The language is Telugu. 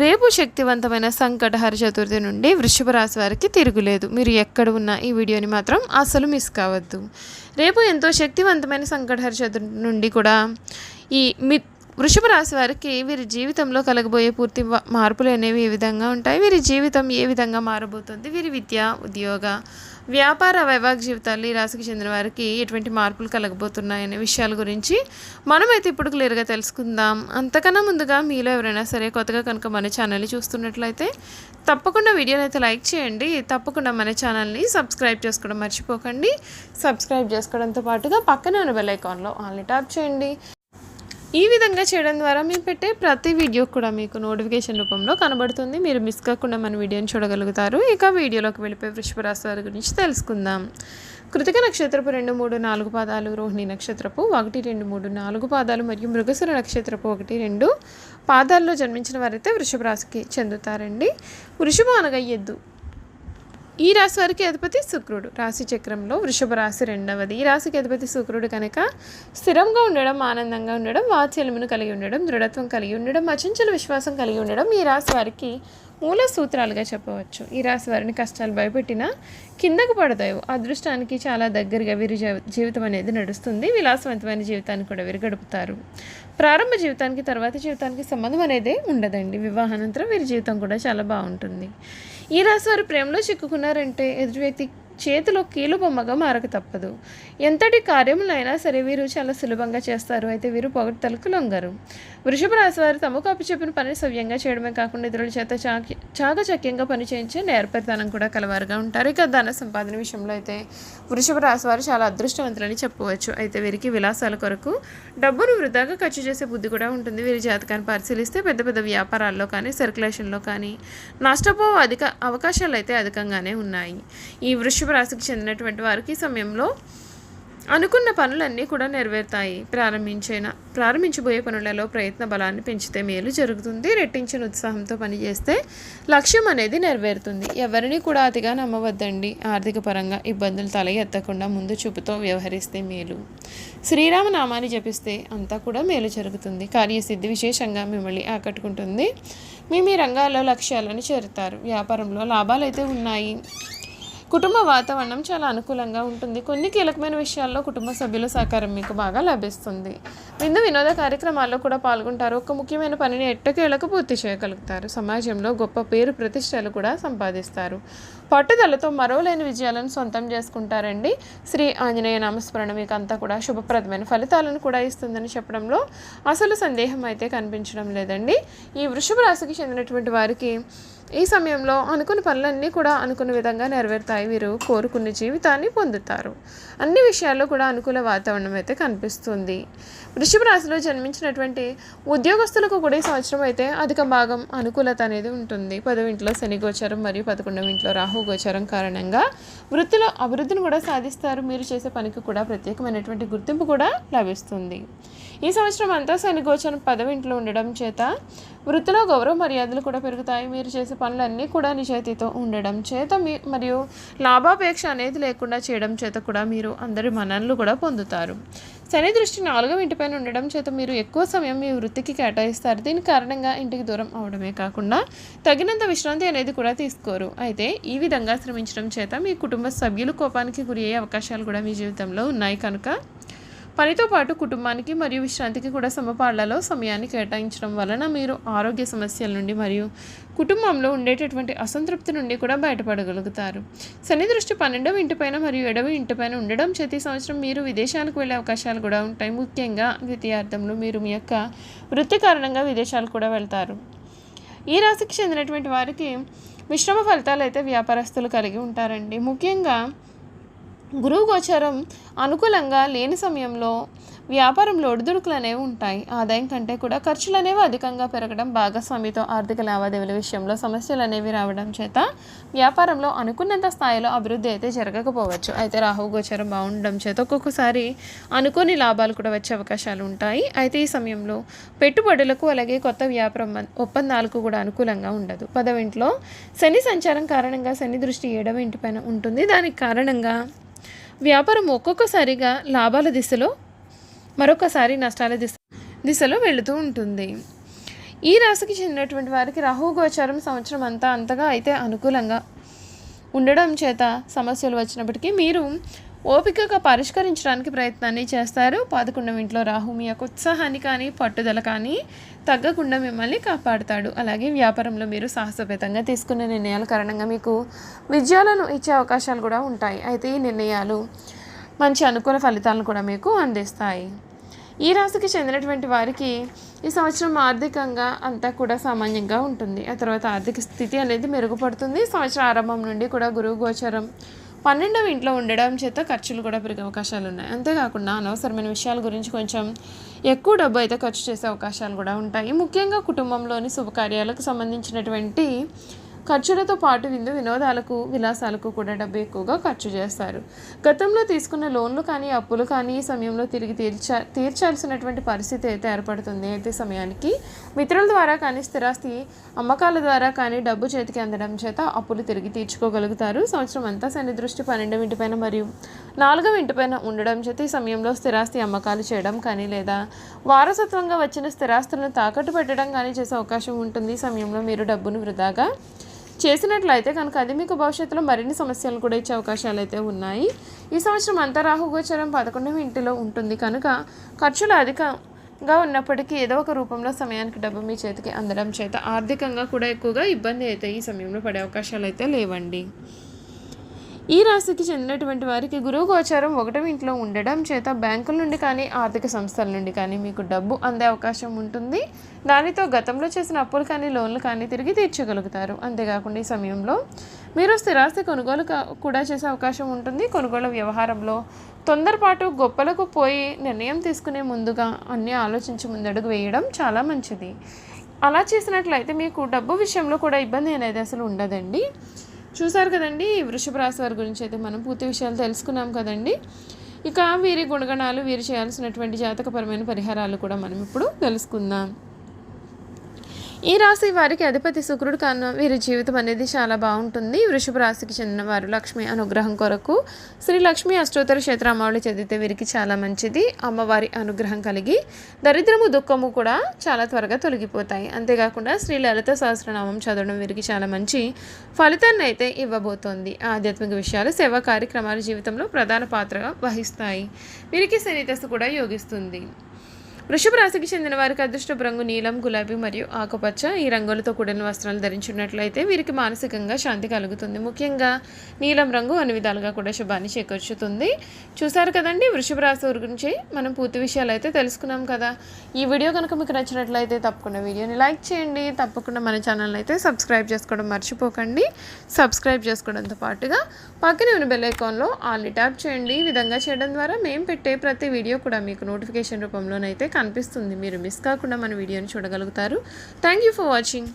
రేపు శక్తివంతమైన సంకటహర చతుర్థి నుండి వృషభ రాశి వారికి తిరుగులేదు. మీరు ఎక్కడ ఉన్నా ఈ వీడియోని మాత్రం అసలు మిస్ కావద్దు. రేపు ఎంతో శక్తివంతమైన సంకటహర చతుర్థి నుండి కూడా ఈ మి వృషభ రాశి వారికి వీరి జీవితంలో కలగబోయే పూర్తి మార్పులు అనేవి ఏ విధంగా ఉంటాయి. వీరి జీవితం ఏ విధంగా మారబోతుంది? వీరి విద్య ఉద్యోగ వ్యాపార వైవాహిక జీవితాలు ఈ రాశికి చెందిన వారికి ఎటువంటి మార్పులు కలగబోతున్నాయనే విషయాల గురించి మనమైతే ఇప్పుడు క్లియర్గా తెలుసుకుందాం. అంతకన్నా ముందుగా మీలో ఎవరైనా సరే కొత్తగా కనుక మన ఛానల్ని చూస్తున్నట్లయితే తప్పకుండా వీడియోని అయితే లైక్ చేయండి. తప్పకుండా మన ఛానల్ని సబ్స్క్రైబ్ చేసుకోవడం మర్చిపోకండి. సబ్స్క్రైబ్ చేసుకోవడంతో పాటుగా పక్కనే ఉన్న బెల్ ఐకాన్లో ఆల్ని ట్యాప్ చేయండి. ఈ విధంగా చేయడం ద్వారా మేము పెట్టే ప్రతి వీడియో కూడా మీకు నోటిఫికేషన్ రూపంలో కనబడుతుంది. మీరు మిస్ కాకుండా మన వీడియోని చూడగలుగుతారు. ఇక వీడియోలోకి వెళ్ళిపోయి వృషభరాశి వారి గురించి తెలుసుకుందాం. కృతిక నక్షత్రపు రెండు మూడు నాలుగు పాదాలు రోహిణి నక్షత్రపు ఒకటి రెండు మూడు నాలుగు పాదాలు మరియు మృగసుర నక్షత్రపు ఒకటి రెండు పాదాల్లో జన్మించిన వారైతే వృషభ రాశికి చెందుతారండి. వృషభం అనగా ఎద్దు. ఈ రాశి వారికి అధిపతి శుక్రుడు. రాశి చక్రంలో వృషభ రాశి రెండవది. ఈ రాశికి అధిపతి శుక్రుడు కనుక స్థిరంగా ఉండడం ఆనందంగా ఉండడం వాత్సల్యమును కలిగి ఉండడం దృఢత్వం కలిగి ఉండడం అచంచల విశ్వాసం కలిగి ఉండడం ఈ రాశి వారికి మూల సూత్రాలుగా చెప్పవచ్చు. ఈ రాశి వారిని కష్టాలు భయపెట్టినా కిందకు పడతాయి అదృష్టానికి చాలా దగ్గరగా వీరి జీవితం అనేది నడుస్తుంది. విలాసవంతమైన జీవితాన్ని కూడా వీరు గడుపుతారు. ప్రారంభ జీవితానికి తర్వాత జీవితానికి సంబంధం అనేది ఉండదండి. వివాహానంతరం వీరి జీవితం కూడా చాలా బాగుంటుంది. ఈ రాశి వారు ప్రేమలో చిక్కుకున్నారంటే ఎదురు వ్యక్తి చేతిలో కీలు బొమ్మగా మారక తప్పదు. ఎంతటి కార్యములైనా సరే వీరు చాలా సులభంగా చేస్తారు. అయితే వీరు పొగడ్తలకు లొంగరు. వృషభ రాశి వారు తమకు అప్పచెప్పిన పని సవ్యంగా చేయడమే కాకుండా ఇతరుల చేత చాకి చాకచక్యంగా పనిచేయించే నేర్పరితనం కూడా కలవారుగా ఉంటారు. ఇక ధన సంపాదన విషయంలో అయితే వృషభ రాశి వారు చాలా అదృష్టవంతులని చెప్పవచ్చు అయితే వీరికి విలాసాల కొరకు డబ్బును వృధాగా ఖర్చు చేసే బుద్ధి కూడా ఉంటుంది. వీరి జాతకాన్ని పరిశీలిస్తే పెద్ద పెద్ద వ్యాపారాల్లో కానీ సర్క్యులేషన్లో కానీ నష్టపో అధిక అవకాశాలు అయితే అధికంగానే ఉన్నాయి. ఈ వృషభ రాశికి చెందినటువంటి వారికి సమయంలో అనుకున్న పనులన్నీ కూడా నెరవేరుతాయి. ప్రారంభించిన ప్రారంభించబోయే పనులలో ప్రయత్న బలాన్ని పెంచితే మేలు జరుగుతుంది. రెట్టించిన ఉత్సాహంతో పనిచేస్తే లక్ష్యం అనేది నెరవేరుతుంది. ఎవరిని కూడా అతిగా నమ్మవద్దండి. ఆర్థిక పరంగా ఇబ్బందులు తల ఎత్తకుండా ముందు చూపుతో వ్యవహరిస్తే మేలు. శ్రీరామ నామాన్ని జపిస్తే అంతా కూడా మేలు జరుగుతుంది. కార్యసిద్ధి విశేషంగా మిమ్మల్ని ఆకట్టుకుంటుంది. మీ మీ రంగాల్లో లక్ష్యాలను చేరుతారు. వ్యాపారంలో లాభాలు అయితే ఉన్నాయి. కుటుంబ వాతావరణం చాలా అనుకూలంగా ఉంటుంది. కొన్ని కీలకమైన విషయాల్లో కుటుంబ సభ్యుల సహకారం మీకు బాగా లభిస్తుంది. విందు వినోద కార్యక్రమాల్లో కూడా పాల్గొంటారు. ఒక ముఖ్యమైన పనిని ఎట్టకేలకు పూర్తి చేయగలుగుతారు. సమాజంలో గొప్ప పేరు ప్రతిష్టలు కూడా సంపాదిస్తారు. పట్టుదలతో మరోలేని విజయాలను సొంతం చేసుకుంటారండి. శ్రీ ఆంజనేయ నామస్మరణ మీకు అంతా కూడా శుభప్రదమైన ఫలితాలను కూడా ఇస్తుందని చెప్పడంలో అసలు సందేహం అయితే కనిపించడం లేదండి. ఈ వృషభ రాశికి చెందినటువంటి వారికి ఈ సమయంలో అనుకున్న పనులన్నీ కూడా అనుకున్న విధంగా నెరవేరుతాయి. వీరు కోరుకున్న జీవితాన్ని పొందుతారు. అన్ని విషయాల్లో కూడా అనుకూల వాతావరణం అయితే కనిపిస్తుంది. వృషభ రాశిలో జన్మించినటువంటి ఉద్యోగస్తులకు కూడా ఈ సంవత్సరం అయితే అధిక భాగం అనుకూలత అనేది ఉంటుంది. పదవింట్లో శని గోచరం మరియు పదకొండవ ఇంట్లో రాహు గోచరం కారణంగా వృత్తిలో అభివృద్ధిని కూడా సాధిస్తారు. మీరు చేసే పనికి కూడా ప్రత్యేకమైనటువంటి గుర్తింపు కూడా లభిస్తుంది. ఈ సంవత్సరం అంతా శనిగోచరం పదవి ఇంట్లో ఉండడం చేత వృత్తిలో గౌరవ మర్యాదలు కూడా పెరుగుతాయి. మీరు చేసే పనులన్నీ కూడా నిజాయితీతో ఉండడం చేత మీ మరియు లాభాపేక్ష అనేది లేకుండా చేయడం చేత కూడా మీరు అందరి మన్ననలు కూడా పొందుతారు. శని దృష్టి నాలుగవ ఇంటిపైన ఉండడం చేత మీరు ఎక్కువ సమయం మీ వృత్తికి కేటాయిస్తారు. దీని కారణంగా ఇంటికి దూరం అవడమే కాకుండా తగినంత విశ్రాంతి అనేది కూడా తీసుకోరు. అయితే ఈ విధంగా శ్రమించడం చేత మీ కుటుంబ సభ్యులు కోపానికి గురి అయ్యే అవకాశాలు కూడా మీ జీవితంలో ఉన్నాయి కనుక పనితో పాటు కుటుంబానికి మరియు విశ్రాంతికి కూడా సమపాళ్ళలో సమయాన్ని కేటాయించడం వలన మీరు ఆరోగ్య సమస్యల నుండి మరియు కుటుంబంలో ఉండేటటువంటి అసంతృప్తి నుండి కూడా బయటపడగలుగుతారు. శని దృష్టి పన్నెండవ ఇంటిపైన మరియు ఏడవ ఇంటిపైన ఉండడం చేతి సంవత్సరం మీరు విదేశాలకు వెళ్ళే అవకాశాలు కూడా ఉంటాయి. ముఖ్యంగా ద్వితీయార్థంలో మీరు మీ యొక్క వృత్తి కారణంగా విదేశాలు కూడా వెళ్తారు. ఈ రాశికి చెందినటువంటి వారికి మిశ్రమ ఫలితాలు అయితే వ్యాపారస్తులు కలిగి ఉంటారండి. ముఖ్యంగా గురువు గోచరం అనుకూలంగా లేని సమయంలో వ్యాపారంలో ఒడిదుడుకులు అనేవి ఉంటాయి. ఆదాయం కంటే కూడా ఖర్చులు అనేవి అధికంగా పెరగడం భాగస్వామితో ఆర్థిక లావాదేవీల విషయంలో సమస్యలు అనేవి రావడం చేత వ్యాపారంలో అనుకున్నంత స్థాయిలో అభివృద్ధి అయితే జరగకపోవచ్చు. అయితే రాహు గోచరం బాగుండడం చేత ఒక్కొక్కసారి అనుకోని లాభాలు కూడా వచ్చే అవకాశాలు ఉంటాయి. అయితే ఈ సమయంలో పెట్టుబడులకు అలాగే కొత్త వ్యాపారం ఒప్పందాలకు కూడా అనుకూలంగా ఉండదు. పదవింట్లో శని సంచారం కారణంగా శని దృష్టి ఏడవ ఇంటిపైన ఉంటుంది. దానికి కారణంగా వ్యాపారం ఒక్కొక్కసారిగా లాభాల దిశలో మరొకసారి నష్టాల దిశ దిశలో వెళుతూ ఉంటుంది. ఈ రాశికి చెందినటువంటి వారికి రాహు గోచారం సంవత్సరం అంతా అంతగా అయితే అనుకూలంగా ఉండడం చేత సమస్యలు వచ్చినప్పటికీ మీరు ఓపికగా పరిష్కరించడానికి ప్రయత్నాన్ని చేస్తారు. పదకొండవ ఇంట్లో రాహు మీ యొక్క ఉత్సాహాన్ని కానీ పట్టుదల కానీ తగ్గకుండా మిమ్మల్ని కాపాడుతాడు. అలాగే వ్యాపారంలో మీరు సాహసోపేతంగా తీసుకునే నిర్ణయాల కారణంగా మీకు విజయాలను ఇచ్చే అవకాశాలు కూడా ఉంటాయి. అయితే ఈ నిర్ణయాలు మంచి అనుకూల ఫలితాలను కూడా మీకు అందిస్తాయి. ఈ రాశికి చెందినటువంటి వారికి ఈ సంవత్సరం ఆర్థికంగా అంతా కూడా సామాన్యంగా ఉంటుంది. ఆ తర్వాత ఆర్థిక స్థితి అనేది మెరుగుపడుతుంది. సంవత్సరం ఆరంభం నుండి కూడా గురువు గోచరం పన్నెండవ ఇంట్లో ఉండడం చేత ఖర్చులు కూడా పెరిగే అవకాశాలు ఉన్నాయి. అంతేకాకుండా అనవసరమైన విషయాల గురించి కొంచెం ఎక్కువ డబ్బు అయితే ఖర్చు చేసే అవకాశాలు కూడా ఉంటాయి. ముఖ్యంగా కుటుంబంలోని శుభకార్యాలకు సంబంధించినటువంటి ఖర్చులతో పాటు విందు వినోదాలకు విలాసాలకు కూడా డబ్బు ఎక్కువగా ఖర్చు చేస్తారు. గతంలో తీసుకున్న లోన్లు కానీ అప్పులు కానీ ఈ సమయంలో తిరిగి తీర్చా తీర్చాల్సినటువంటి పరిస్థితి అయితే ఏర్పడుతుంది. అయితే సమయానికి మిత్రుల ద్వారా కానీ స్థిరాస్తి అమ్మకాల ద్వారా కానీ డబ్బు చేతికి అందడం చేత అప్పులు తిరిగి తీర్చుకోగలుగుతారు. సంవత్సరం అంతా శని దృష్టి పన్నెండవ ఇంటిపైన మరియు నాలుగవ ఇంటిపైన ఉండడం చేత ఈ సమయంలో స్థిరాస్తి అమ్మకాలు చేయడం కానీ లేదా వారసత్వంగా వచ్చిన స్థిరాస్తులను తాకట్టు పెట్టడం కానీ చేసే అవకాశం ఉంటుంది. ఈ సమయంలో మీరు డబ్బును వృధాగా చేసినట్లయితే కనుక అది మీకు భవిష్యత్తులో మరిన్ని సమస్యలు కూడా ఇచ్చే అవకాశాలు అయితే ఉన్నాయి. ఈ సంవత్సరం అంతా రాహుగోచరం పదకొండవ ఇంటిలో ఉంటుంది. కనుక ఖర్చులు అధికంగా ఉన్నప్పటికీ ఏదో ఒక రూపంలో సమయానికి డబ్బు మీ చేతికి అందడం చేత ఆర్థికంగా కూడా ఎక్కువగా ఇబ్బంది అయితే ఈ సమయంలో పడే అవకాశాలు అయితే లేవండి. ఈ రాశికి చెందినటువంటి వారికి గురువు గోచారం ఒకటం ఇంట్లో ఉండడం చేత బ్యాంకుల నుండి కానీ ఆర్థిక సంస్థల నుండి కానీ మీకు డబ్బు అందే అవకాశం ఉంటుంది. దానితో గతంలో చేసిన అప్పులు కానీ లోన్లు కానీ తిరిగి తీర్చగలుగుతారు. అంతేకాకుండా ఈ సమయంలో మీరు స్థిరాస్తి కొనుగోలు కూడా చేసే అవకాశం ఉంటుంది. కొనుగోలు వ్యవహారంలో తొందరపాటు గొప్పలకు పోయి నిర్ణయం తీసుకునే ముందుగా అన్నీ ఆలోచించి ముందడుగు వేయడం చాలా మంచిది. అలా చేసినట్లయితే మీకు డబ్బు విషయంలో కూడా ఇబ్బంది అనేది అసలు ఉండదండి. చూసారు కదండి ఈ వృషభ రాశి వారి గురించి అయితే మనం పూర్తి విషయాలు తెలుసుకున్నాం కదండి. ఇక వీరి గుణగణాలు వీరు చేయాల్సినటువంటి జాతకపరమైన పరిహారాలు కూడా మనం ఇప్పుడు తెలుసుకుందాం. ఈ రాశి వారికి అధిపతి శుక్రుడు కన్నా వీరి జీవితం అనేది చాలా బాగుంటుంది. వృషభ రాశికి చెందిన వారు లక్ష్మి అనుగ్రహం కొరకు శ్రీ లక్ష్మి అష్టోత్తర క్షేత్రామావళి చదివితే వీరికి చాలా మంచిది. అమ్మవారి అనుగ్రహం కలిగి దరిద్రము దుఃఖము కూడా చాలా త్వరగా తొలగిపోతాయి. అంతేకాకుండా శ్రీ లలిత సహస్రనామం చదవడం వీరికి చాలా మంచి ఫలితాన్ని అయితే ఇవ్వబోతోంది. ఆధ్యాత్మిక విషయాలు సేవా కార్యక్రమాలు జీవితంలో ప్రధాన పాత్రగా వహిస్తాయి. వీరికి శనిదశ కూడా యోగిస్తుంది. వృషభ రాశికి చెందిన వారికి అదృష్టపు రంగు నీలం గులాబీ మరియు ఆకుపచ్చ. ఈ రంగులతో కూడిన వస్త్రాలు ధరించున్నట్లయితే వీరికి మానసికంగా శాంతి కలుగుతుంది. ముఖ్యంగా నీలం రంగు అన్ని విధాలుగా కూడా శుభాన్ని చేకూర్చుతుంది. చూసారు కదండి వృషభ రాశి గురించి మనం పూర్తి విషయాలు అయితే తెలుసుకున్నాం కదా. ఈ వీడియో కనుక మీకు నచ్చినట్లయితే తప్పకుండా వీడియోని లైక్ చేయండి. తప్పకుండా మన ఛానల్ అయితే సబ్స్క్రైబ్ చేసుకోవడం మర్చిపోకండి. సబ్స్క్రైబ్ చేసుకోవడంతో పాటుగా పక్కనే ఉన్న బెల్ ఐకాన్లో ఆల్ని ట్యాప్ చేయండి. ఈ విధంగా చేయడం ద్వారా మేము పెట్టే ప్రతి వీడియో కూడా మీకు నోటిఫికేషన్ రూపంలోనైతే కనిపిస్తుంది. మీరు మిస్ కాకుండా మన వీడియోని చూడగలుగుతారు. Thank you for watching